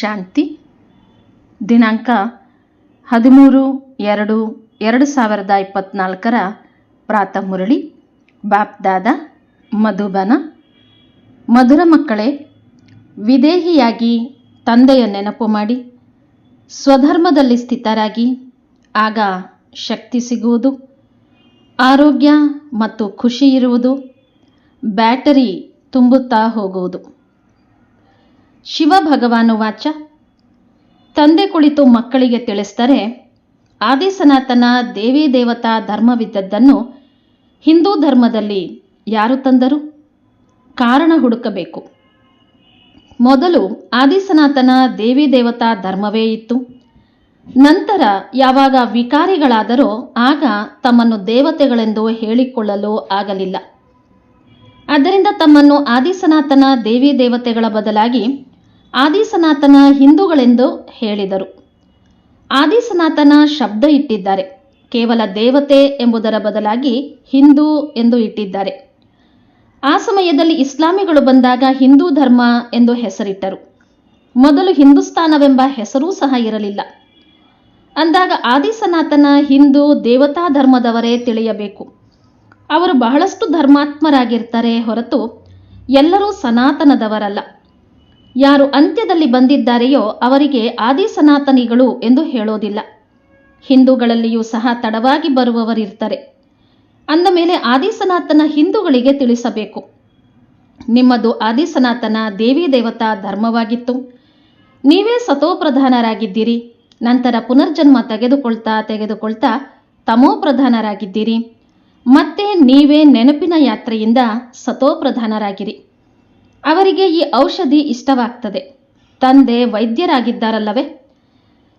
ಶಾಂತಿ. ದಿನಾಂಕ ಹದಿಮೂರು ಎರಡು ಎರಡು ಸಾವಿರದ ಇಪ್ಪತ್ತ್ನಾಲ್ಕರ ಪ್ರಾತಃ ಮುರಳಿ ಬಾಪ್ದಾದ ಮಧುಬನ. ಮಧುರ ಮಕ್ಕಳೇ, ವಿದೇಹಿಯಾಗಿ ತಂದೆಯ ನೆನಪು ಮಾಡಿ, ಸ್ವಧರ್ಮದಲ್ಲಿ ಸ್ಥಿತರಾಗಿ ಆಗ ಶಕ್ತಿ ಸಿಗುವುದು, ಆರೋಗ್ಯ ಮತ್ತು ಖುಷಿ ಇರುವುದು, ಬ್ಯಾಟರಿ ತುಂಬುತ್ತಾ ಹೋಗುವುದು. ಶಿವ ಭಗವಾನು ವಾಚ. ತಂದೆ ಕುಳಿತು ಮಕ್ಕಳಿಗೆ ತಿಳಿಸಿದರೆ, ಆದಿಸನಾತನ ದೇವಿ ದೇವತಾ ಧರ್ಮವಿದ್ದದ್ದನ್ನು ಹಿಂದೂ ಧರ್ಮದಲ್ಲಿ ಯಾರು ತಂದರು? ಕಾರಣ ಹುಡುಕಬೇಕು. ಮೊದಲು ಆದಿಸನಾತನ ದೇವಿ ದೇವತಾ ಧರ್ಮವೇ ಇತ್ತು. ನಂತರ ಯಾವಾಗ ವಿಕಾರಿಗಳಾದರೋ ಆಗ ತಮ್ಮನ್ನು ದೇವತೆಗಳೆಂದು ಹೇಳಿಕೊಳ್ಳಲು ಆಗಲಿಲ್ಲ. ಆದ್ದರಿಂದ ತಮ್ಮನ್ನು ಆದಿಸನಾತನ ದೇವಿ ದೇವತೆಗಳ ಬದಲಾಗಿ ಆದಿಸನಾತನ ಹಿಂದೂಗಳೆಂದು ಹೇಳಿದರು. ಆದಿಸನಾತನ ಶಬ್ದ ಇಟ್ಟಿದ್ದಾರೆ. ಕೇವಲ ದೇವತೆ ಎಂಬುದರ ಬದಲಾಗಿ ಹಿಂದೂ ಎಂದು ಇಟ್ಟಿದ್ದಾರೆ. ಆ ಸಮಯದಲ್ಲಿ ಇಸ್ಲಾಮಿಗಳು ಬಂದಾಗ ಹಿಂದೂ ಧರ್ಮ ಎಂದು ಹೆಸರಿಟ್ಟರು. ಮೊದಲು ಹಿಂದೂಸ್ತಾನವೆಂಬ ಹೆಸರೂ ಸಹ ಇರಲಿಲ್ಲ. ಅಂದಾಗ ಆದಿಸನಾತನ ಹಿಂದೂ ದೇವತಾ ಧರ್ಮದವರೇ ತಿಳಿಯಬೇಕು. ಅವರು ಬಹಳಷ್ಟು ಧರ್ಮಾತ್ಮರಾಗಿರ್ತಾರೆ ಹೊರತು ಎಲ್ಲರೂ ಸನಾತನದವರಲ್ಲ. ಯಾರು ಅಂತ್ಯದಲ್ಲಿ ಬಂದಿದ್ದಾರೆಯೋ ಅವರಿಗೆ ಆದಿ ಸನಾತನಿಗಳು ಎಂದು ಹೇಳೋದಿಲ್ಲ. ಹಿಂದೂಗಳಲ್ಲಿಯೂ ಸಹ ತಡವಾಗಿ ಬರುವವರಿರ್ತಾರೆ. ಅಂದ ಮೇಲೆ ಆದಿ ಸನಾತನ ಹಿಂದೂಗಳಿಗೆ ತಿಳಿಸಬೇಕು. ನಿಮ್ಮದು ಆದಿ ಸನಾತನ ದೇವಿ ದೇವತಾ ಧರ್ಮವಾಗಿತ್ತು. ನೀವೇ ಸತೋಪ್ರಧಾನರಾಗಿದ್ದೀರಿ. ನಂತರ ಪುನರ್ಜನ್ಮ ತೆಗೆದುಕೊಳ್ತಾ ತೆಗೆದುಕೊಳ್ತಾ ತಮೋಪ್ರಧಾನರಾಗಿದ್ದೀರಿ. ಮತ್ತೆ ನೀವೇ ನೆನಪಿನ ಯಾತ್ರೆಯಿಂದ ಸತೋಪ್ರಧಾನರಾಗಿರಿ. ಅವರಿಗೆ ಈ ಔಷಧಿ ಇಷ್ಟವಾಗ್ತದೆ. ತಂದೆ ವೈದ್ಯರಾಗಿದ್ದಾರಲ್ಲವೇ?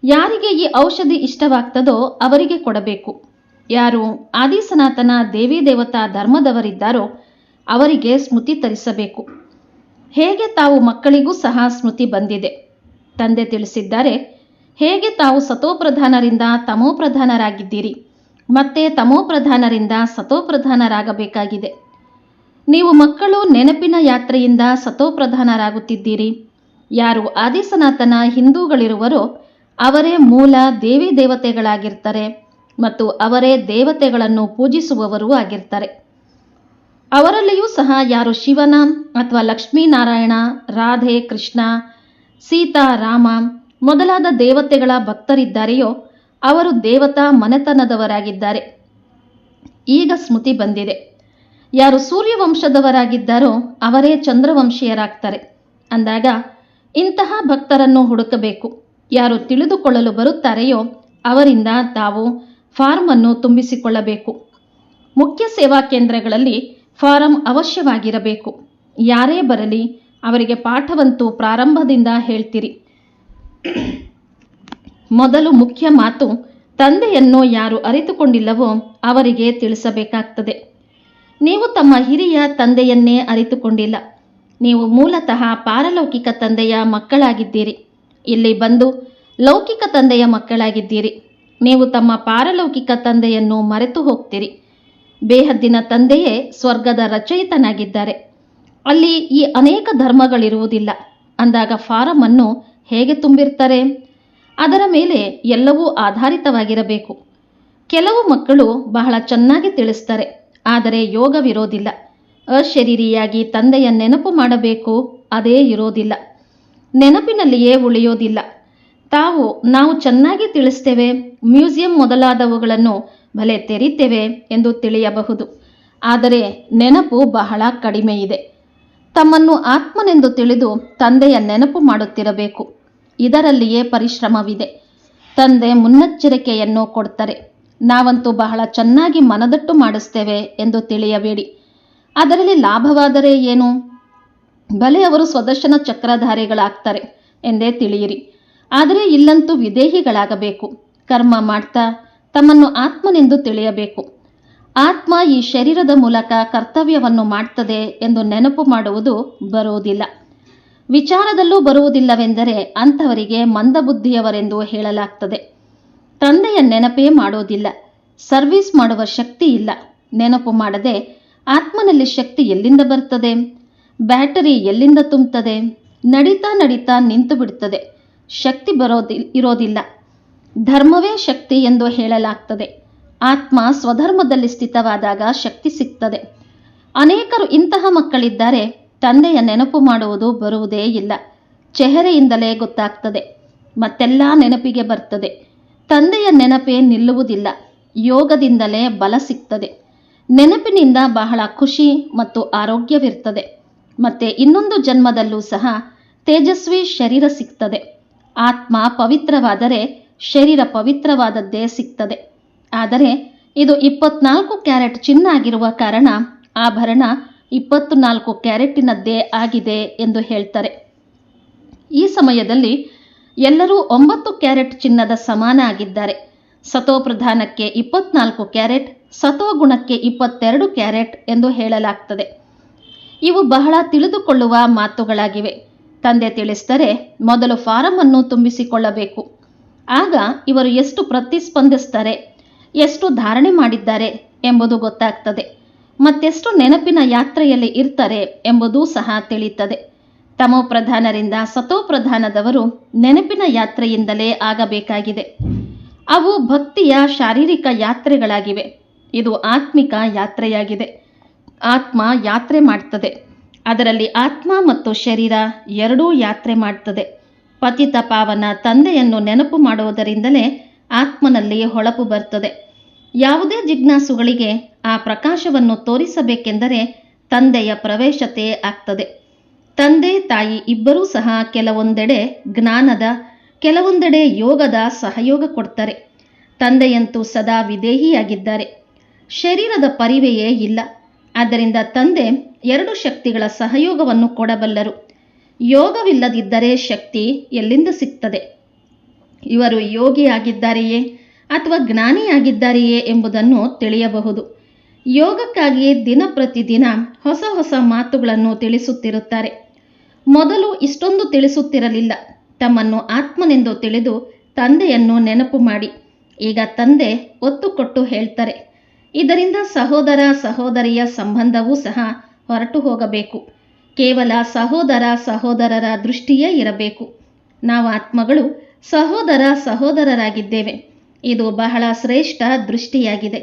ಯಾರಿಗೆ ಈ ಔಷಧಿ ಇಷ್ಟವಾಗ್ತದೋ ಅವರಿಗೆ ಕೊಡಬೇಕು. ಯಾರು ಆದಿಸನಾತನ ದೇವಿ ದೇವತಾ ಧರ್ಮದವರಿದ್ದಾರೋ ಅವರಿಗೆ ಸ್ಮೃತಿ ತರಿಸಬೇಕು. ಹೇಗೆ ತಾವು ಮಕ್ಕಳಿಗೂ ಸಹ ಸ್ಮೃತಿ ಬಂದಿದೆ? ತಂದೆ ತಿಳಿಸಿದ್ದಾರೆ, ಹೇಗೆ ತಾವು ಸತೋಪ್ರಧಾನರಿಂದ ತಮೋಪ್ರಧಾನರಾಗಿದ್ದೀರಿ? ಮತ್ತೆ ತಮೋಪ್ರಧಾನರಿಂದ ಸತೋಪ್ರಧಾನರಾಗಬೇಕಾಗಿದೆ. ನೀವು ಮಕ್ಕಳು ನೆನಪಿನ ಯಾತ್ರೆಯಿಂದ ಸತೋಪ್ರಧಾನರಾಗುತ್ತಿದ್ದೀರಿ. ಯಾರು ಆದಿಸನಾತನ ಹಿಂದೂಗಳಿರುವರೋ ಅವರೇ ಮೂಲ ದೇವಿ ದೇವತೆಗಳಾಗಿರ್ತಾರೆ ಮತ್ತು ಅವರೇ ದೇವತೆಗಳನ್ನು ಪೂಜಿಸುವವರೂ ಆಗಿರ್ತಾರೆ. ಅವರಲ್ಲಿಯೂ ಸಹ ಯಾರು ಶಿವನ ಅಥವಾ ಲಕ್ಷ್ಮೀನಾರಾಯಣ, ರಾಧೆ ಕೃಷ್ಣ, ಸೀತಾ, ರಾಮ ಮೊದಲಾದ ದೇವತೆಗಳ ಭಕ್ತರಿದ್ದಾರೆಯೋ ಅವರು ದೇವತಾ ಮನೆತನದವರಾಗಿದ್ದಾರೆ. ಈಗ ಸ್ಮೃತಿ ಬಂದಿದೆ. ಯಾರು ಸೂರ್ಯವಂಶದವರಾಗಿದ್ದಾರೋ ಅವರೇ ಚಂದ್ರವಂಶೀಯರಾಗ್ತಾರೆ. ಅಂದಾಗ ಇಂತಹ ಭಕ್ತರನ್ನು ಹುಡುಕಬೇಕು. ಯಾರು ತಿಳಿದುಕೊಳ್ಳಲು ಬರುತ್ತಾರೆಯೋ ಅವರಿಂದ ತಾವು ಫಾರ್ಮ್ ಅನ್ನು ತುಂಬಿಸಿಕೊಳ್ಳಬೇಕು. ಮುಖ್ಯ ಸೇವಾ ಕೇಂದ್ರಗಳಲ್ಲಿ ಫಾರಂ ಅವಶ್ಯವಾಗಿರಬೇಕು. ಯಾರೇ ಬರಲಿ ಅವರಿಗೆ ಪಾಠವಂತೂ ಪ್ರಾರಂಭದಿಂದ ಹೇಳ್ತೀರಿ. ಮೊದಲು ಮುಖ್ಯ ಮಾತು, ತಂದೆಯನ್ನು ಯಾರು ಅರಿತುಕೊಂಡಿಲ್ಲವೋ ಅವರಿಗೆ ತಿಳಿಸಬೇಕಾಗ್ತದೆ. ನೀವು ತಮ್ಮ ಹಿರಿಯ ತಂದೆಯನ್ನೇ ಅರಿತುಕೊಂಡಿಲ್ಲ. ನೀವು ಮೂಲತಃ ಪಾರಲೌಕಿಕ ತಂದೆಯ ಮಕ್ಕಳಾಗಿದ್ದೀರಿ. ಇಲ್ಲಿ ಬಂದು ಲೌಕಿಕ ತಂದೆಯ ಮಕ್ಕಳಾಗಿದ್ದೀರಿ. ನೀವು ತಮ್ಮ ಪಾರಲೌಕಿಕ ತಂದೆಯನ್ನು ಮರೆತು ಹೋಗ್ತೀರಿ. ಬೇಹದ್ದಿನ ತಂದೆಯೇ ಸ್ವರ್ಗದ ರಚಯಿತನಾಗಿದ್ದಾರೆ. ಅಲ್ಲಿ ಈ ಅನೇಕ ಧರ್ಮಗಳಿರುವುದಿಲ್ಲ. ಅಂದಾಗ ಫಾರಂ ಅನ್ನು ಹೇಗೆ ತುಂಬಿರ್ತಾರೆ? ಅದರ ಮೇಲೆ ಎಲ್ಲವೂ ಆಧಾರಿತವಾಗಿರಬೇಕು. ಕೆಲವು ಮಕ್ಕಳು ಬಹಳ ಚೆನ್ನಾಗಿ ತಿಳಿಸ್ತಾರೆ. ಆದರೆ ಯೋಗವಿರೋದಿಲ್ಲ ಅಶರೀರಿಯಾಗಿ ತಂದೆಯ ನೆನಪು ಮಾಡಬೇಕು, ಅದೇ ಇರೋದಿಲ್ಲ. ನೆನಪಿನಲ್ಲಿಯೇ ಉಳಿಯೋದಿಲ್ಲ. ತಾವು, ನಾವು ಚೆನ್ನಾಗಿ ತಿಳಿಸ್ತೇವೆ, ಮ್ಯೂಸಿಯಂ ಮೊದಲಾದವುಗಳನ್ನು ಭಲೆ ತೆರೀತೇವೆ ಎಂದು ತಿಳಿಯಬಹುದು. ಆದರೆ ನೆನಪು ಬಹಳ ಕಡಿಮೆ ಇದೆ ತಮ್ಮನ್ನು ಆತ್ಮನೆಂದು ತಿಳಿದು ತಂದೆಯ ನೆನಪು ಮಾಡುತ್ತಿರಬೇಕು. ಇದರಲ್ಲಿಯೇ ಪರಿಶ್ರಮವಿದೆ. ತಂದೆ ಮುನ್ನೆಚ್ಚರಿಕೆಯನ್ನು ಕೊಡ್ತಾರೆ. ನಾವಂತೂ ಬಹಳ ಚೆನ್ನಾಗಿ ಮನದಟ್ಟು ಮಾಡಿಸ್ತೇವೆ ಎಂದು ತಿಳಿಯಬೇಡಿ. ಅದರಲ್ಲಿ ಲಾಭವಾದರೆ ಏನು? ಬಲೆ ಅವರು ಸ್ವದರ್ಶನ ಚಕ್ರಧಾರಿಗಳಾಗ್ತಾರೆ ಎಂದೇ ತಿಳಿಯಿರಿ. ಆದರೆ ಇಲ್ಲಂತೂ ವಿದೇಹಿಗಳಾಗಬೇಕು. ಕರ್ಮ ಮಾಡ್ತಾ ತಮ್ಮನ್ನು ಆತ್ಮನೆಂದು ತಿಳಿಯಬೇಕು. ಆತ್ಮ ಈ ಶರೀರದ ಮೂಲಕ ಕರ್ತವ್ಯವನ್ನು ಮಾಡ್ತದೆ ಎಂದು ನೆನಪು ಮಾಡುವುದು ಬರುವುದಿಲ್ಲ. ವಿಚಾರದಲ್ಲೂ ಬರುವುದಿಲ್ಲವೆಂದರೆ ಅಂಥವರಿಗೆ ಮಂದಬುದ್ಧಿಯವರೆಂದು ಹೇಳಲಾಗ್ತದೆ. ತಂದೆಯ ನೆನಪೇ ಮಾಡೋದಿಲ್ಲ. ಸರ್ವಿಸ್ ಮಾಡುವ ಶಕ್ತಿ ಇಲ್ಲ. ನೆನಪು ಮಾಡದೆ ಆತ್ಮನಲ್ಲಿ ಶಕ್ತಿ ಎಲ್ಲಿಂದ ಬರ್ತದೆ? ಬ್ಯಾಟರಿ ಎಲ್ಲಿಂದ ತುಂಬುತ್ತದೆ? ನಡೀತಾ ನಡೀತಾ ನಿಂತು ಬಿಡ್ತದೆ. ಶಕ್ತಿ ಬರೋದಿ, ಇರೋದಿಲ್ಲ. ಧರ್ಮವೇ ಶಕ್ತಿ ಎಂದು ಹೇಳಲಾಗ್ತದೆ. ಆತ್ಮ ಸ್ವಧರ್ಮದಲ್ಲಿ ಸ್ಥಿತವಾದಾಗ ಶಕ್ತಿ ಸಿಗ್ತದೆ. ಅನೇಕರು ಇಂತಹ ಮಕ್ಕಳಿದ್ದಾರೆ, ತಂದೆಯ ನೆನಪು ಮಾಡುವುದು ಬರುವುದೇ ಇಲ್ಲ. ಚೆಹರೆಯಿಂದಲೇ ಗೊತ್ತಾಗ್ತದೆ. ಮತ್ತೆಲ್ಲ ನೆನಪಿಗೆ ಬರ್ತದೆ. ತಂದೆಯ ನೆನಪೇ ನಿಲ್ಲುವುದಿಲ್ಲ. ಯೋಗದಿಂದಲೇ ಬಲ ಸಿಗ್ತದೆ. ನೆನಪಿನಿಂದ ಬಹಳ ಖುಷಿ ಮತ್ತು ಆರೋಗ್ಯವಿರ್ತದೆ. ಮತ್ತೆ ಇನ್ನೊಂದು ಜನ್ಮದಲ್ಲೂ ಸಹ ತೇಜಸ್ವಿ ಶರೀರ ಸಿಗ್ತದೆ. ಆತ್ಮ ಪವಿತ್ರವಾದರೆ ಶರೀರ ಪವಿತ್ರವಾದದ್ದೇ ಸಿಗ್ತದೆ. ಆದರೆ ಇದು ಇಪ್ಪತ್ನಾಲ್ಕು ಕ್ಯಾರೆಟ್ ಚಿನ್ನ ಆಗಿರುವ ಕಾರಣ ಆಭರಣ ಇಪ್ಪತ್ತು ನಾಲ್ಕು ಕ್ಯಾರೆಟ್ಟಿನದ್ದೇ ಆಗಿದೆ ಎಂದು ಹೇಳ್ತಾರೆ. ಈ ಸಮಯದಲ್ಲಿ ಎಲ್ಲರೂ ಒಂಬತ್ತು ಕ್ಯಾರೆಟ್ ಚಿನ್ನದ ಸಮಾನ ಆಗಿದ್ದಾರೆ ಸತೋ ಪ್ರಧಾನಕ್ಕೆ ಇಪ್ಪತ್ನಾಲ್ಕು ಕ್ಯಾರೆಟ್ ಸತೋಗುಣಕ್ಕೆ ಇಪ್ಪತ್ತೆರಡು ಕ್ಯಾರೆಟ್ ಎಂದು ಹೇಳಲಾಗ್ತದೆ. ಇವು ಬಹಳ ತಿಳಿದುಕೊಳ್ಳುವ ಮಾತುಗಳಾಗಿವೆ. ತಂದೆ ತಿಳಿಸಿದರೆ ಮೊದಲು ಫಾರಂ ಅನ್ನು ತುಂಬಿಸಿಕೊಳ್ಳಬೇಕು. ಆಗ ಇವರು ಎಷ್ಟು ಪ್ರತಿಸ್ಪಂದಿಸ್ತಾರೆ, ಎಷ್ಟು ಧಾರಣೆ ಮಾಡಿದ್ದಾರೆ ಎಂಬುದು ಗೊತ್ತಾಗ್ತದೆ. ಮತ್ತೆಷ್ಟು ನೆನಪಿನ ಯಾತ್ರೆಯಲ್ಲಿ ಇರ್ತಾರೆ ಎಂಬುದೂ ಸಹ ತಿಳಿಯುತ್ತದೆ. ತಮೋ ಪ್ರಧಾನರಿಂದ ಸತೋ ಪ್ರಧಾನದವರು ನೆನಪಿನ ಯಾತ್ರೆಯಿಂದಲೇ ಆಗಬೇಕಾಗಿದೆ. ಅವು ಭಕ್ತಿಯ ಶಾರೀರಿಕ ಯಾತ್ರೆಗಳಾಗಿವೆ. ಇದು ಆತ್ಮಿಕ ಯಾತ್ರೆಯಾಗಿದೆ. ಆತ್ಮ ಯಾತ್ರೆ ಮಾಡ್ತದೆ. ಅದರಲ್ಲಿ ಆತ್ಮ ಮತ್ತು ಶರೀರ ಎರಡೂ ಯಾತ್ರೆ ಮಾಡ್ತದೆ. ಪತಿತ ಪಾವನ ತಂದೆಯನ್ನು ನೆನಪು ಮಾಡುವುದರಿಂದಲೇ ಆತ್ಮನಲ್ಲಿ ಹೊಳಪು ಬರ್ತದೆ. ಯಾವುದೇ ಜಿಜ್ಞಾಸುಗಳಿಗೆ ಆ ಪ್ರಕಾಶವನ್ನು ತೋರಿಸಬೇಕೆಂದರೆ ತಂದೆಯ ಪ್ರವೇಶತೆ ಆಗ್ತದೆ. ತಂದೆ ತಾಯಿ ಇಬ್ಬರೂ ಸಹ ಕೆಲವೊಂದೆಡೆ ಜ್ಞಾನದ, ಕೆಲವೊಂದೆಡೆ ಯೋಗದ ಸಹಯೋಗ ಕೊಡ್ತಾರೆ. ತಂದೆಯಂತೂ ಸದಾ ವಿದೇಹಿಯಾಗಿದ್ದಾರೆ. ಶರೀರದ ಪರಿವೆಯೇ ಇಲ್ಲ. ಆದ್ದರಿಂದ ತಂದೆ ಎರಡು ಶಕ್ತಿಗಳ ಸಹಯೋಗವನ್ನು ಕೊಡಬಲ್ಲರು. ಯೋಗವಿಲ್ಲದಿದ್ದರೆ ಶಕ್ತಿ ಎಲ್ಲಿಂದ ಸಿಗ್ತದೆ? ಇವರು ಯೋಗಿಯಾಗಿದ್ದಾರೆಯೇ ಅಥವಾ ಜ್ಞಾನಿಯಾಗಿದ್ದಾರೆಯೇ ಎಂಬುದನ್ನು ತಿಳಿಯಬಹುದು. ಯೋಗಕ್ಕಾಗಿ ದಿನ ಪ್ರತಿದಿನ ಹೊಸ ಹೊಸ ಮಾತುಗಳನ್ನು ತಿಳಿಸುತ್ತಿರುತ್ತಾರೆ. ಮೊದಲು ಇಷ್ಟೊಂದು ತಿಳಿಸುತ್ತಿರಲಿಲ್ಲ. ತಮ್ಮನ್ನು ಆತ್ಮನೆಂದು ತಿಳಿದು ತಂದೆಯನ್ನು ನೆನಪು ಮಾಡಿ. ಈಗ ತಂದೆ ಒತ್ತು ಕೊಟ್ಟು ಹೇಳ್ತಾರೆ. ಇದರಿಂದ ಸಹೋದರ ಸಹೋದರಿಯ ಸಂಬಂಧವೂ ಸಹ ಹೊರಟು ಹೋಗಬೇಕು. ಕೇವಲ ಸಹೋದರ ಸಹೋದರರ ದೃಷ್ಟಿಯೇ ಇರಬೇಕು. ನಾವು ಆತ್ಮಗಳು ಸಹೋದರ ಸಹೋದರರಾಗಿದ್ದೇವೆ. ಇದು ಬಹಳ ಶ್ರೇಷ್ಠ ದೃಷ್ಟಿಯಾಗಿದೆ.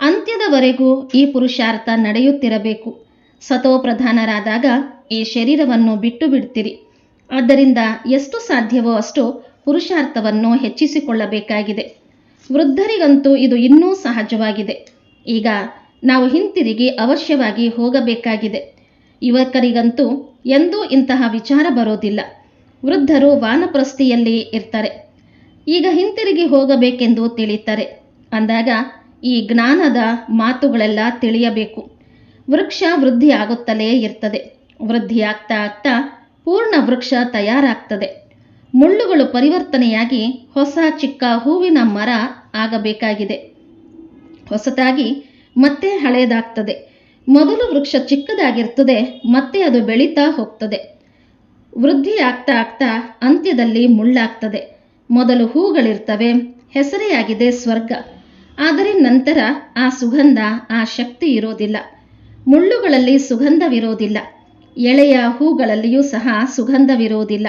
ಅಂತ್ಯದವರೆಗೂ ಈ ಪುರುಷಾರ್ಥ ನಡೆಯುತ್ತಿರಬೇಕು. ಸತೋ ಪ್ರಧಾನರಾದಾಗ ಈ ಶರೀರವನ್ನು ಬಿಟ್ಟು ಬಿಡ್ತೀರಿ. ಆದ್ದರಿಂದ ಎಷ್ಟು ಸಾಧ್ಯವೋ ಅಷ್ಟು ಪುರುಷಾರ್ಥವನ್ನು ಹೆಚ್ಚಿಸಿಕೊಳ್ಳಬೇಕಾಗಿದೆ. ವೃದ್ಧರಿಗಂತೂ ಇದು ಇನ್ನೂ ಸಹಜವಾಗಿದೆ. ಈಗ ನಾವು ಹಿಂತಿರುಗಿ ಅವಶ್ಯವಾಗಿ ಹೋಗಬೇಕಾಗಿದೆ. ಯುವಕರಿಗಂತೂ ಎಂದೂ ಇಂತಹ ವಿಚಾರ ಬರೋದಿಲ್ಲ. ವೃದ್ಧರು ವಾನಪ್ರಸ್ಥಿಯಲ್ಲಿ ಇರ್ತಾರೆ. ಈಗ ಹಿಂತಿರುಗಿ ಹೋಗಬೇಕೆಂದು ತಿಳಿತಾರೆ. ಅಂದಾಗ ಈ ಜ್ಞಾನದ ಮಾತುಗಳೆಲ್ಲ ತಿಳಿಯಬೇಕು. ವೃಕ್ಷ ವೃದ್ಧಿ ಆಗುತ್ತಲೇ ಇರ್ತದೆ. ವೃದ್ಧಿ ಆಗ್ತಾ ಪೂರ್ಣ ವೃಕ್ಷ ತಯಾರಾಗ್ತದೆ. ಮುಳ್ಳುಗಳು ಪರಿವರ್ತನೆಯಾಗಿ ಹೊಸ ಚಿಕ್ಕ ಹೂವಿನ ಮರ ಆಗಬೇಕಾಗಿದೆ. ಹೊಸತಾಗಿ ಮತ್ತೆ ಹಳೆಯದಾಗ್ತದೆ ಮೊದಲು ವೃಕ್ಷ ಚಿಕ್ಕದಾಗಿರ್ತದೆ, ಮತ್ತೆ ಅದು ಬೆಳೀತಾ ಹೋಗ್ತದೆ. ವೃದ್ಧಿ ಆಗ್ತಾ ಆಗ್ತಾ ಅಂತ್ಯದಲ್ಲಿ ಮುಳ್ಳಾಗ್ತದೆ. ಮೊದಲು ಹೂಗಳಿರ್ತವೆ, ಹೆಸರೆಯಾಗಿದೆ ಸ್ವರ್ಗ. ಆದರೆ ನಂತರ ಆ ಸುಗಂಧ, ಆ ಶಕ್ತಿ ಇರೋದಿಲ್ಲ. ಮುಳ್ಳುಗಳಲ್ಲಿ ಸುಗಂಧವಿರೋದಿಲ್ಲ. ಎಳೆಯ ಹೂಗಳಲ್ಲಿಯೂ ಸಹ ಸುಗಂಧವಿರುವುದಿಲ್ಲ.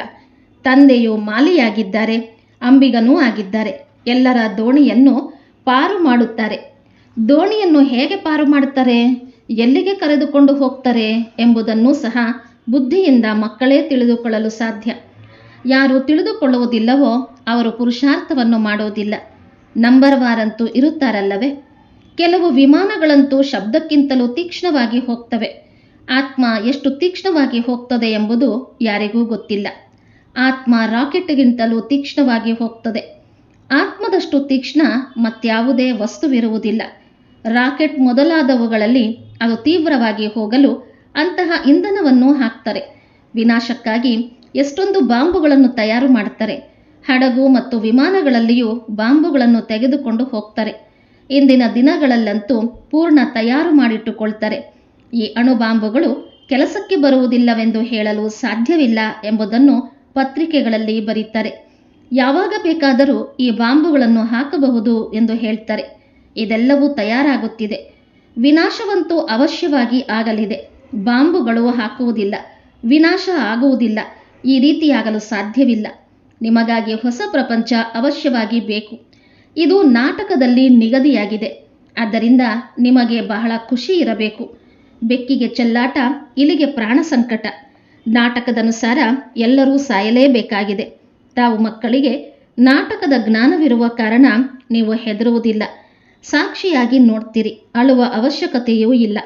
ತಂದೆಯು ಮಾಲಿಯಾಗಿದ್ದಾರೆ, ಅಂಬಿಗನೂ ಆಗಿದ್ದಾರೆ. ಎಲ್ಲರ ದೋಣಿಯನ್ನು ಪಾರು ಮಾಡುತ್ತಾರೆ. ದೋಣಿಯನ್ನು ಹೇಗೆ ಪಾರು ಮಾಡುತ್ತಾರೆ? ಎಲ್ಲಿಗೆ ಕರೆದುಕೊಂಡು ಹೋಗ್ತಾರೆ ಎಂಬುದನ್ನು ಸಹ ಬುದ್ಧಿಯಿಂದ ಮಕ್ಕಳೇ ತಿಳಿದುಕೊಳ್ಳಲು ಸಾಧ್ಯ. ಯಾರು ತಿಳಿದುಕೊಳ್ಳುವುದಿಲ್ಲವೋ ಅವರು ಪುರುಷಾರ್ಥವನ್ನು ಮಾಡೋದಿಲ್ಲ ನಂಬರ್ ವಾರಂತೂ ಇರುತ್ತಾರಲ್ಲವೇ? ಕೆಲವು ವಿಮಾನಗಳಂತೂ ಶಬ್ದಕ್ಕಿಂತಲೂ ತೀಕ್ಷ್ಣವಾಗಿ ಹೋಗ್ತವೆ. ಆತ್ಮ ಎಷ್ಟು ತೀಕ್ಷ್ಣವಾಗಿ ಹೋಗ್ತದೆ ಎಂಬುದು ಯಾರಿಗೂ ಗೊತ್ತಿಲ್ಲ. ಆತ್ಮ ರಾಕೆಟ್ಗಿಂತಲೂ ತೀಕ್ಷ್ಣವಾಗಿ ಹೋಗ್ತದೆ. ಆತ್ಮದಷ್ಟು ತೀಕ್ಷ್ಣ ಮತ್ಯಾವುದೇ ವಸ್ತುವಿರುವುದಿಲ್ಲ. ರಾಕೆಟ್ ಮೊದಲಾದವುಗಳಲ್ಲಿ ಅದು ತೀವ್ರವಾಗಿ ಹೋಗಲು ಅಂತಹ ಇಂಧನವನ್ನು ಹಾಕ್ತಾರೆ. ವಿನಾಶಕ್ಕಾಗಿ ಎಷ್ಟೊಂದು ಬಾಂಬುಗಳನ್ನು ತಯಾರು ಮಾಡ್ತಾರೆ. ಹಡಗು ಮತ್ತು ವಿಮಾನಗಳಲ್ಲಿಯೂ ಬಾಂಬುಗಳನ್ನು ತೆಗೆದುಕೊಂಡು ಹೋಗ್ತಾರೆ. ಇಂದಿನ ದಿನಗಳಲ್ಲಂತೂ ಪೂರ್ಣ ತಯಾರು ಮಾಡಿಟ್ಟುಕೊಳ್ತಾರೆ. ಈ ಅಣುಬಾಂಬುಗಳು ಕೆಲಸಕ್ಕೆ ಬರುವುದಿಲ್ಲವೆಂದು ಹೇಳಲು ಸಾಧ್ಯವಿಲ್ಲ ಎಂಬುದನ್ನು ಪತ್ರಿಕೆಗಳಲ್ಲಿ ಬರೀತಾರೆ. ಯಾವಾಗ ಬೇಕಾದರೂ ಈ ಬಾಂಬುಗಳನ್ನು ಹಾಕಬಹುದು ಎಂದು ಹೇಳ್ತಾರೆ. ಇದೆಲ್ಲವೂ ತಯಾರಾಗುತ್ತಿದೆ. ವಿನಾಶವಂತೂ ಅವಶ್ಯವಾಗಿ ಆಗಲಿದೆ. ಬಾಂಬುಗಳು ಹಾಕುವುದಿಲ್ಲ. ವಿನಾಶ ಆಗುವುದಿಲ್ಲ. ಈ ರೀತಿಯಾಗಲು ಸಾಧ್ಯವಿಲ್ಲ. ನಿಮಗಾಗಿ ಹೊಸ ಪ್ರಪಂಚ ಅವಶ್ಯವಾಗಿ ಬೇಕು. ಇದು ನಾಟಕದಲ್ಲಿ ನಿಗದಿಯಾಗಿದೆ. ಆದ್ದರಿಂದ ನಿಮಗೆ ಬಹಳ ಖುಷಿ ಇರಬೇಕು. ಬೆಕ್ಕಿಗೆ ಚೆಲ್ಲಾಟ, ಇಲಿಗೆ ಪ್ರಾಣ ಸಂಕಟ. ನಾಟಕದನುಸಾರ ಎಲ್ಲರೂ ಸಾಯಲೇಬೇಕಾಗಿದೆ. ತಾವು ಮಕ್ಕಳಿಗೆ ನಾಟಕದ ಜ್ಞಾನವಿರುವ ಕಾರಣ ನೀವು ಹೆದರುವುದಿಲ್ಲ. ಸಾಕ್ಷಿಯಾಗಿ ನೋಡ್ತೀರಿ, ಅಳುವ ಅವಶ್ಯಕತೆಯೂ ಇಲ್ಲ.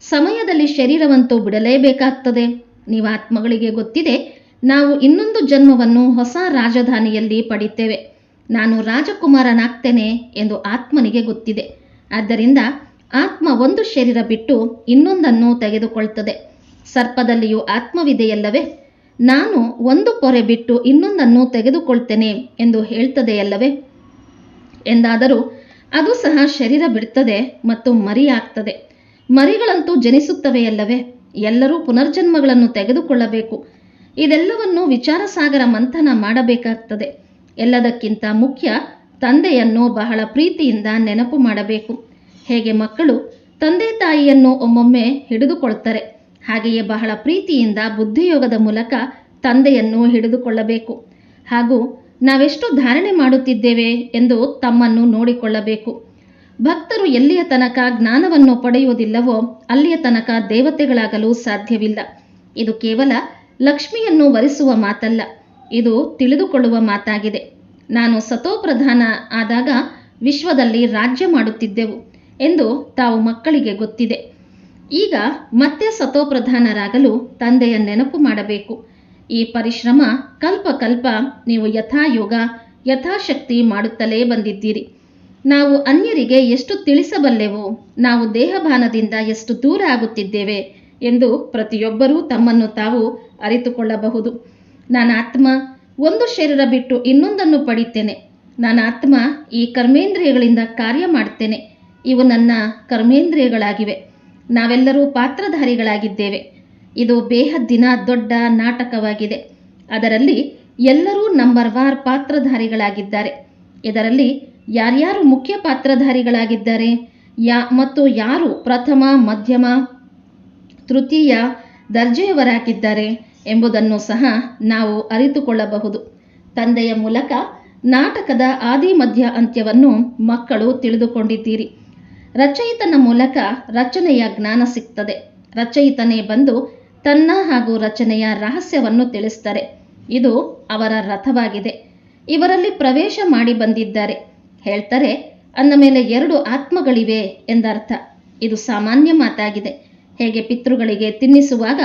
ಸಮಯದಲ್ಲಿ ಶರೀರವಂತೂ ಬಿಡಲೇಬೇಕಾಗ್ತದೆ. ನೀವು ಆತ್ಮಗಳಿಗೆ ಗೊತ್ತಿದೆ, ನಾವು ಇನ್ನೊಂದು ಜನ್ಮವನ್ನು ಹೊಸ ರಾಜಧಾನಿಯಲ್ಲಿ ಪಡಿತೇವೆ ನಾನು ರಾಜಕುಮಾರನಾಗ್ತೇನೆ ಎಂದು ಆತ್ಮನಿಗೆ ಗೊತ್ತಿದೆ. ಆದ್ದರಿಂದ ಆತ್ಮ ಒಂದು ಶರೀರ ಬಿಟ್ಟು ಇನ್ನೊಂದನ್ನು ತೆಗೆದುಕೊಳ್ತದೆ. ಸರ್ಪದಲ್ಲಿಯೂ ಆತ್ಮವಿದೆಯಲ್ಲವೇ? ನಾನು ಒಂದು ಪೊರೆ ಬಿಟ್ಟು ಇನ್ನೊಂದನ್ನು ತೆಗೆದುಕೊಳ್ತೇನೆ ಎಂದು ಹೇಳ್ತದೆಯಲ್ಲವೇ? ಎಂದಾದರೂ ಅದು ಸಹ ಶರೀರ ಬಿಡ್ತದೆ ಮತ್ತು ಮರಿಯಾಗ್ತದೆ. ಮರಿಗಳಂತೂ ಜನಿಸುತ್ತವೆಯಲ್ಲವೇ? ಎಲ್ಲರೂ ಪುನರ್ಜನ್ಮಗಳನ್ನು ತೆಗೆದುಕೊಳ್ಳಬೇಕು. ಇದೆಲ್ಲವನ್ನು ವಿಚಾರಸಾಗರ ಮಂಥನ ಮಾಡಬೇಕಾಗ್ತದೆ. ಎಲ್ಲದಕ್ಕಿಂತ ಮುಖ್ಯ ತಂದೆಯನ್ನು ಬಹಳ ಪ್ರೀತಿಯಿಂದ ನೆನಪು ಮಾಡಬೇಕು. ಹೇಗೆ ಮಕ್ಕಳು ತಂದೆ ತಾಯಿಯನ್ನು ಒಮ್ಮೊಮ್ಮೆ ಹಿಡಿದುಕೊಳ್ತಾರೆ? ಹಾಗೆಯೇ ಬಹಳ ಪ್ರೀತಿಯಿಂದ ಬುದ್ಧಿಯೋಗದ ಮೂಲಕ ತಂದೆಯನ್ನು ಹಿಡಿದುಕೊಳ್ಳಬೇಕು. ಹಾಗೂ ನಾವೆಷ್ಟು ಧಾರಣೆ ಮಾಡುತ್ತಿದ್ದೇವೆ ಎಂದು ತಮ್ಮನ್ನು ನೋಡಿಕೊಳ್ಳಬೇಕು. ಭಕ್ತರು ಎಲ್ಲಿಯ ತನಕ ಜ್ಞಾನವನ್ನು ಪಡೆಯುವುದಿಲ್ಲವೋ ಅಲ್ಲಿಯ ತನಕ ದೇವತೆಗಳಾಗಲು ಸಾಧ್ಯವಿಲ್ಲ. ಇದು ಕೇವಲ ಲಕ್ಷ್ಮಿಯನ್ನು ವರಿಸುವ ಮಾತಲ್ಲ, ಇದು ತಿಳಿದುಕೊಳ್ಳುವ ಮಾತಾಗಿದೆ. ನಾನು ಸತೋಪ್ರಧಾನ ಆದಾಗ ವಿಶ್ವದಲ್ಲಿ ರಾಜ್ಯ ಮಾಡುತ್ತಿದ್ದೆವು. ಎಂದು ತಾವು ಮಕ್ಕಳಿಗೆ ಗೊತ್ತಿದೆ. ಈಗ ಮತ್ತೆ ಸತೋಪ್ರಧಾನರಾಗಲು ತಂದೆಯ ನೆನಪು ಮಾಡಬೇಕು. ಈ ಪರಿಶ್ರಮ ಕಲ್ಪ ಕಲ್ಪ ನೀವು ಯಥಾಯೋಗ, ಯಥಾಶಕ್ತಿ ಮಾಡುತ್ತಲೇ ಬಂದಿದ್ದೀರಿ. ನಾವು ಅನ್ಯರಿಗೆ ಎಷ್ಟು ತಿಳಿಸಬಲ್ಲೆವು, ನಾವು ದೇಹಭಾನದಿಂದ ಎಷ್ಟು ದೂರ ಆಗುತ್ತಿದ್ದೇವೆ ಎಂದು ಪ್ರತಿಯೊಬ್ಬರೂ ತಮ್ಮನ್ನು ತಾವು ಅರಿತುಕೊಳ್ಳಬಹುದು. ನಾನು ಆತ್ಮ ಒಂದು ಶರೀರ ಬಿಟ್ಟು ಇನ್ನೊಂದನ್ನು ಪಡಿತೇನೆ ನಾನು ಆತ್ಮ ಈ ಕರ್ಮೇಂದ್ರಿಯಗಳಿಂದ ಕಾರ್ಯ ಮಾಡ್ತೇನೆ. ಇವು ನನ್ನ ಕರ್ಮೇಂದ್ರಿಯಗಳಾಗಿವೆ. ನಾವೆಲ್ಲರೂ ಪಾತ್ರಧಾರಿಗಳಾಗಿದ್ದೇವೆ. ಇದು ಬೇಹದ್ದಿನ ದೊಡ್ಡ ನಾಟಕವಾಗಿದೆ. ಅದರಲ್ಲಿ ಎಲ್ಲರೂ ನಂಬರ್ ವಾರ್ ಪಾತ್ರಧಾರಿಗಳಾಗಿದ್ದಾರೆ. ಇದರಲ್ಲಿ ಯಾರ್ಯಾರು ಮುಖ್ಯ ಪಾತ್ರಧಾರಿಗಳಾಗಿದ್ದಾರೆ? ಯಾ ಮತ್ತು ಯಾರು ಪ್ರಥಮ, ಮಧ್ಯಮ, ತೃತೀಯ ದರ್ಜೆಯವರಾಗಿದ್ದಾರೆ ಎಂಬುದನ್ನು ಸಹ ನಾವು ಅರಿತುಕೊಳ್ಳಬಹುದು. ತಂದೆಯ ಮೂಲಕ ನಾಟಕದ ಆದಿ ಮಧ್ಯ ಅಂತ್ಯವನ್ನು ಮಕ್ಕಳು ತಿಳಿದುಕೊಂಡಿದ್ದೀರಿ. ರಚಯಿತನ ಮೂಲಕ ರಚನೆಯ ಜ್ಞಾನ ಸಿಗ್ತದೆ. ರಚಯಿತನೇ ಬಂದು ತನ್ನ ಹಾಗೂ ರಚನೆಯ ರಹಸ್ಯವನ್ನು ತಿಳಿಸ್ತಾರೆ. ಇದು ಅವರ ರಥವಾಗಿದೆ. ಇವರಲ್ಲಿ ಪ್ರವೇಶ ಮಾಡಿ ಬಂದಿದ್ದಾರೆ. ಹೇಳ್ತಾರೆ ಅಂದ ಮೇಲೆ ಎರಡು ಆತ್ಮಗಳಿವೆ ಎಂದರ್ಥ. ಇದು ಸಾಮಾನ್ಯ ಮಾತಾಗಿದೆ. ಹೇಗೆ ಪಿತೃಗಳಿಗೆ ತಿನ್ನಿಸುವಾಗ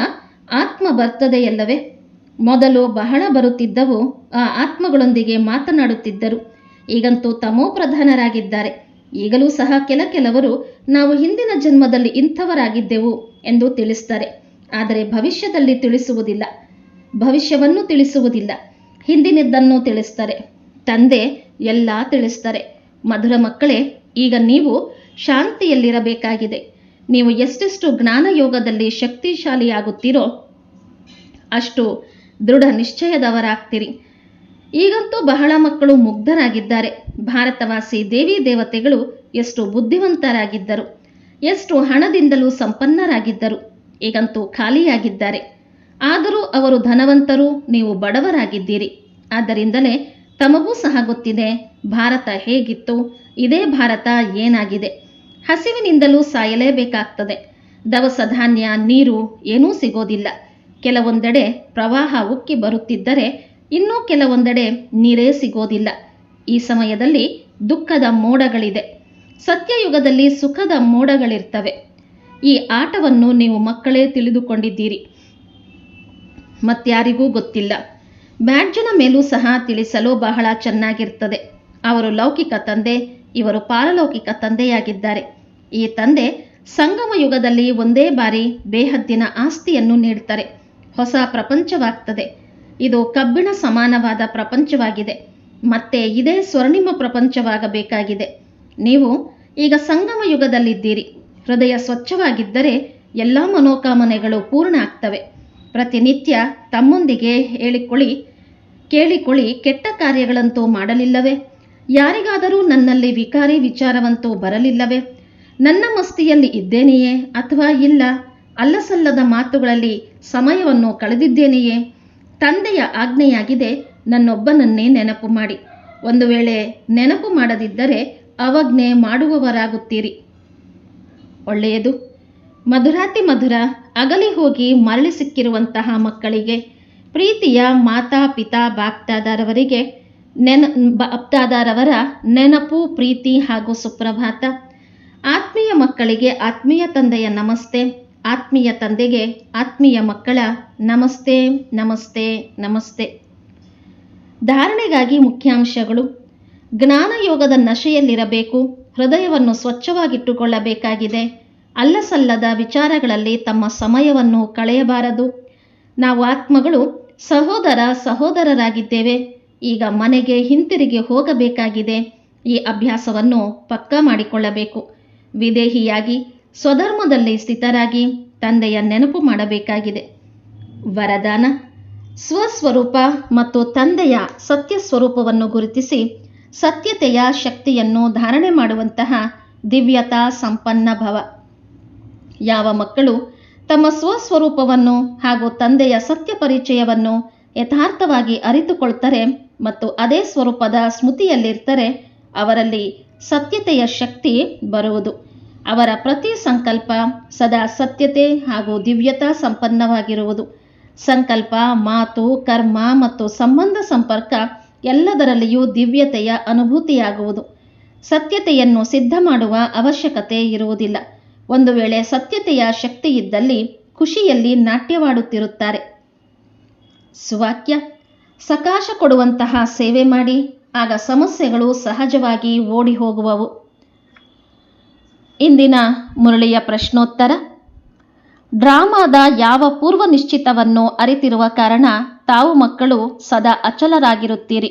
ಆತ್ಮ ಬರ್ತದೆಯಲ್ಲವೇ ಮೊದಲು ಬಹಳ ಬರುತ್ತಿದ್ದವು, ಆ ಆತ್ಮಗಳೊಂದಿಗೆ ಮಾತನಾಡುತ್ತಿದ್ದರು. ಈಗಂತೂ ತಮೋಪ್ರಧಾನರಾಗಿದ್ದಾರೆ ಈಗಲೂ ಸಹ ಕೆಲ ಕೆಲವರು ನಾವು ಹಿಂದಿನ ಜನ್ಮದಲ್ಲಿ ಇಂಥವರಾಗಿದ್ದೆವು ಎಂದು ತಿಳಿಸ್ತಾರೆ. ಆದರೆ ಭವಿಷ್ಯದಲ್ಲಿ ತಿಳಿಸುವುದಿಲ್ಲ. ಭವಿಷ್ಯವನ್ನು ತಿಳಿಸುವುದಿಲ್ಲ. ಹಿಂದಿನದ್ದನ್ನು ತಿಳಿಸ್ತಾರೆ. ತಂದೆ ಎಲ್ಲ ತಿಳಿಸ್ತಾರೆ. ಮಧುರ ಮಕ್ಕಳೇ, ಈಗ ನೀವು ಶಾಂತಿಯಲ್ಲಿರಬೇಕಾಗಿದೆ. ನೀವು ಎಷ್ಟೆಷ್ಟು ಜ್ಞಾನಯೋಗದಲ್ಲಿ ಶಕ್ತಿಶಾಲಿಯಾಗುತ್ತೀರೋ ಅಷ್ಟು ದೃಢ ನಿಶ್ಚಯದವರಾಗ್ತೀರಿ. ಈಗಂತೂ ಬಹಳ ಮಕ್ಕಳು ಮುಗ್ಧರಾಗಿದ್ದಾರೆ. ಭಾರತವಾಸಿ ದೇವಿ ದೇವತೆಗಳು ಎಷ್ಟು ಬುದ್ಧಿವಂತರಾಗಿದ್ದರು. ಎಷ್ಟು ಹಣದಿಂದಲೂ ಸಂಪನ್ನರಾಗಿದ್ದರು. ಈಗಂತೂ ಖಾಲಿಯಾಗಿದ್ದಾರೆ. ಆದರೂ ಅವರು ಧನವಂತರು, ನೀವು ಬಡವರಾಗಿದ್ದೀರಿ. ಆದ್ದರಿಂದಲೇ ತಮಗೂ ಸಹ ಗೊತ್ತಿದೆ, ಭಾರತ ಹೇಗಿತ್ತು, ಇದೇ ಭಾರತ ಏನಾಗಿದೆ. ಹಸಿವಿನಿಂದಲೂ ಸಾಯಲೇಬೇಕಾಗ್ತದೆ. ದವಸ ಧಾನ್ಯ, ನೀರು ಏನೂ ಸಿಗೋದಿಲ್ಲ. ಕೆಲವೊಂದೆಡೆ ಪ್ರವಾಹ ಉಕ್ಕಿ ಬರುತ್ತಿದ್ದರೆ ಇನ್ನೂ ಕೆಲವೊಂದೆಡೆ ನೀರೇ ಸಿಗೋದಿಲ್ಲ. ಈ ಸಮಯದಲ್ಲಿ ದುಃಖದ ಮೋಡಗಳಿದೆ. ಸತ್ಯಯುಗದಲ್ಲಿ ಸುಖದ ಮೋಡಗಳಿರ್ತವೆ. ಈ ಆಟವನ್ನು ನೀವು ಮಕ್ಕಳೇ ತಿಳಿದುಕೊಂಡಿದ್ದೀರಿ. ಮತ್ಯಾರಿಗೂ ಗೊತ್ತಿಲ್ಲ. ಬ್ಯಾಡ್ಜನ ಮೇಲೂ ಸಹ ತಿಳಿಸಲು ಬಹಳ ಚೆನ್ನಾಗಿರ್ತದೆ. ಅವರು ಲೌಕಿಕ ತಂದೆ, ಇವರು ಪಾರಲೌಕಿಕ ತಂದೆಯಾಗಿದ್ದಾರೆ. ಈ ತಂದೆ ಸಂಗಮ ಯುಗದಲ್ಲಿ ಒಂದೇ ಬಾರಿ ಬೇಹದ್ದಿನ ಆಸ್ತಿಯನ್ನು ನೀಡ್ತಾರೆ. ಹೊಸ ಪ್ರಪಂಚವಾಗ್ತದೆ. ಇದು ಕಬ್ಬಿಣ ಸಮಾನವಾದ ಪ್ರಪಂಚವಾಗಿದೆ. ಮತ್ತೆ ಇದೇ ಸ್ವರ್ಣಿಮ ಪ್ರಪಂಚವಾಗಬೇಕಾಗಿದೆ. ನೀವು ಈಗ ಸಂಗಮ ಯುಗದಲ್ಲಿದ್ದೀರಿ. ಹೃದಯ ಸ್ವಚ್ಛವಾಗಿದ್ದರೆ ಎಲ್ಲ ಮನೋಕಾಮನೆಗಳು ಪೂರ್ಣ ಆಗ್ತವೆ. ಪ್ರತಿನಿತ್ಯ ತಮ್ಮೊಂದಿಗೆ ಹೇಳಿಕೊಳ್ಳಿ, ಕೇಳಿಕೊಳ್ಳಿ ಕೆಟ್ಟ ಕಾರ್ಯಗಳಂತೂ ಮಾಡಲಿಲ್ಲವೇ? ಯಾರಿಗಾದರೂ ನನ್ನಲ್ಲಿ ವಿಕಾರಿ ವಿಚಾರವಂತೂ ಬರಲಿಲ್ಲವೇ? ನನ್ನ ಮಸ್ತಿಯಲ್ಲಿ ಇದ್ದೇನೆಯೇ ಅಥವಾ ಇಲ್ಲ? ಅಲ್ಲಸಲ್ಲದ ಮಾತುಗಳಲ್ಲಿ ಸಮಯವನ್ನು ಕಳೆದಿದ್ದೇನೆಯೇ? ತಂದೆಯ ಆಜ್ಞೆಯಾಗಿದೆ, ನನ್ನೊಬ್ಬನನ್ನೇ ನೆನಪು ಮಾಡಿ. ಒಂದು ವೇಳೆ ನೆನಪು ಮಾಡದಿದ್ದರೆ ಅವಜ್ಞೆ ಮಾಡುವವರಾಗುತ್ತೀರಿ. ಒಳ್ಳೆಯದು. ಮಧುರಾತಿ ಮಧುರ, ಅಗಲಿ ಹೋಗಿ ಮರಳಿ ಸಿಕ್ಕಿರುವಂತಹ ಮಕ್ಕಳಿಗೆ, ಪ್ರೀತಿಯ ಮಾತಾ ಪಿತಾ ಬಾಪ್ತಾದಾರವರಿಗೆ ನೆನ, ಬಾಪ್ತಾದಾರವರ ನೆನಪು, ಪ್ರೀತಿ ಹಾಗೂ ಸುಪ್ರಭಾತ. ಆತ್ಮೀಯ ಮಕ್ಕಳಿಗೆ ಆತ್ಮೀಯ ತಂದೆಯ ನಮಸ್ತೆ, ಆತ್ಮೀಯ ತಂದೆಗೆ ಆತ್ಮೀಯ ಮಕ್ಕಳ ನಮಸ್ತೆ ನಮಸ್ತೆ ನಮಸ್ತೆ. ಧಾರಣೆಗಾಗಿ ಮುಖ್ಯಾಂಶಗಳು. ಜ್ಞಾನಯೋಗದ ನಶೆಯಲ್ಲಿರಬೇಕು, ಹೃದಯವನ್ನು ಸ್ವಚ್ಛವಾಗಿಟ್ಟುಕೊಳ್ಳಬೇಕಾಗಿದೆ. ಅಲ್ಲಸಲ್ಲದ ವಿಚಾರಗಳಲ್ಲಿ ತಮ್ಮ ಸಮಯವನ್ನು ಕಳೆಯಬಾರದು. ನಾವು ಆತ್ಮಗಳು ಸಹೋದರ ಸಹೋದರರಾಗಿದ್ದೇವೆ. ಈಗ ಮನೆಗೆ ಹಿಂತಿರುಗಿ ಹೋಗಬೇಕಾಗಿದೆ. ಈ ಅಭ್ಯಾಸವನ್ನು ಪಕ್ಕಾ ಮಾಡಿಕೊಳ್ಳಬೇಕು. ವಿದೇಹಿಯಾಗಿ, ಸ್ವಧರ್ಮದಲ್ಲಿ ಸ್ಥಿತರಾಗಿ, ತಂದೆಯ ನೆನಪು ಮಾಡಬೇಕಾಗಿದೆ. ವರದಾನ. ಸ್ವಸ್ವರೂಪ ಮತ್ತು ತಂದೆಯ ಸತ್ಯ ಸ್ವರೂಪವನ್ನು ಗುರುತಿಸಿ ಸತ್ಯತೆಯ ಶಕ್ತಿಯನ್ನು ಧಾರಣೆ ಮಾಡುವಂತಹ ದಿವ್ಯತಾ ಸಂಪನ್ನ ಭವ. ಯಾವ ಮಕ್ಕಳು ತಮ್ಮ ಸ್ವಸ್ವರೂಪವನ್ನು ಹಾಗೂ ತಂದೆಯ ಸತ್ಯ ಪರಿಚಯವನ್ನು ಯಥಾರ್ಥವಾಗಿ ಅರಿತುಕೊಳ್ತಾರೆ ಮತ್ತು ಅದೇ ಸ್ವರೂಪದ ಸ್ಮೃತಿಯಲ್ಲಿರ್ತಾರೆ, ಅವರಲ್ಲಿ ಸತ್ಯತೆಯ ಶಕ್ತಿ ಬರುವುದು. ಅವರ ಪ್ರತಿ ಸಂಕಲ್ಪ ಸದಾ ಸತ್ಯತೆ ಹಾಗೂ ದಿವ್ಯತಾ ಸಂಪನ್ನವಾಗಿರುವುದು. ಸಂಕಲ್ಪ, ಮಾತು, ಕರ್ಮ ಮತ್ತು ಸಂಬಂಧ ಸಂಪರ್ಕ ಎಲ್ಲದರಲ್ಲಿಯೂ ದಿವ್ಯತೆಯ ಅನುಭೂತಿಯಾಗುವುದು. ಸತ್ಯತೆಯನ್ನು ಸಿದ್ಧ ಮಾಡುವ ಅವಶ್ಯಕತೆ ಇರುವುದಿಲ್ಲ. ಒಂದು ವೇಳೆ ಸತ್ಯತೆಯ ಶಕ್ತಿ ಇದ್ದಲ್ಲಿ ಖುಷಿಯಲ್ಲಿ ನಾಟ್ಯವಾಡುತ್ತಿರುತ್ತಾರೆ. ಸುವಾಕ್ಯ, ಸಕಾಶ ಕೊಡುವಂತಹ ಸೇವೆ ಮಾಡಿ, ಆಗ ಸಮಸ್ಯೆಗಳು ಸಹಜವಾಗಿ ಓಡಿ ಹೋಗುವವು ಇಂದಿನ ಮುರಳಿಯ ಪ್ರಶ್ನೋತ್ತರ. ಡ್ರಾಮಾದ ಯಾವ ಪೂರ್ವ ನಿಶ್ಚಿತವನ್ನು ಅರಿತಿರುವ ಕಾರಣ ತಾವು ಮಕ್ಕಳು ಸದಾ ಅಚಲರಾಗಿರುತ್ತೀರಿ.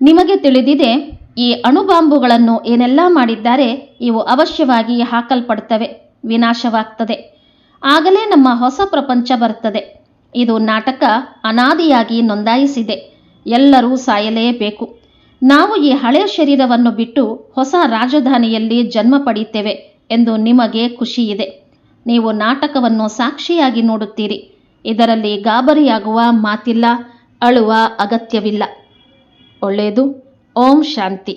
ನಿಮಗೆ ತಿಳಿದಿದೆ, ಈ ಅಣುಬಾಂಬುಗಳನ್ನು ಏನೆಲ್ಲ ಮಾಡಿದ್ದಾರೆ ಇವು ಅವಶ್ಯವಾಗಿ ಹಾಕಲ್ಪಡ್ತವೆ ವಿನಾಶವಾಗ್ತದೆ. ಆಗಲೇ ನಮ್ಮ ಹೊಸ ಪ್ರಪಂಚ ಬರ್ತದೆ ಇದು ನಾಟಕ ಅನಾದಿಯಾಗಿ ನೋಂದಾಯಿಸಿದೆ. ಎಲ್ಲರೂ ಸಾಯಲೇಬೇಕು. ನಾವು ಈ ಹಳೆಯ ಶರೀರವನ್ನು ಬಿಟ್ಟು ಹೊಸ ರಾಜಧಾನಿಯಲ್ಲಿ ಜನ್ಮ ಪಡೆಯುತ್ತೇವೆ ಎಂದು ನಿಮಗೆ ಖುಷಿಯಿದೆ. ನೀವು ನಾಟಕವನ್ನು ಸಾಕ್ಷಿಯಾಗಿ ನೋಡುತ್ತೀರಿ. ಇದರಲ್ಲಿ ಗಾಬರಿಯಾಗುವ ಮಾತಿಲ್ಲ ಅಳುವ ಅಗತ್ಯವಿಲ್ಲ. ಒಳ್ಳೆಯದು ಓಂ ಶಾಂತಿ.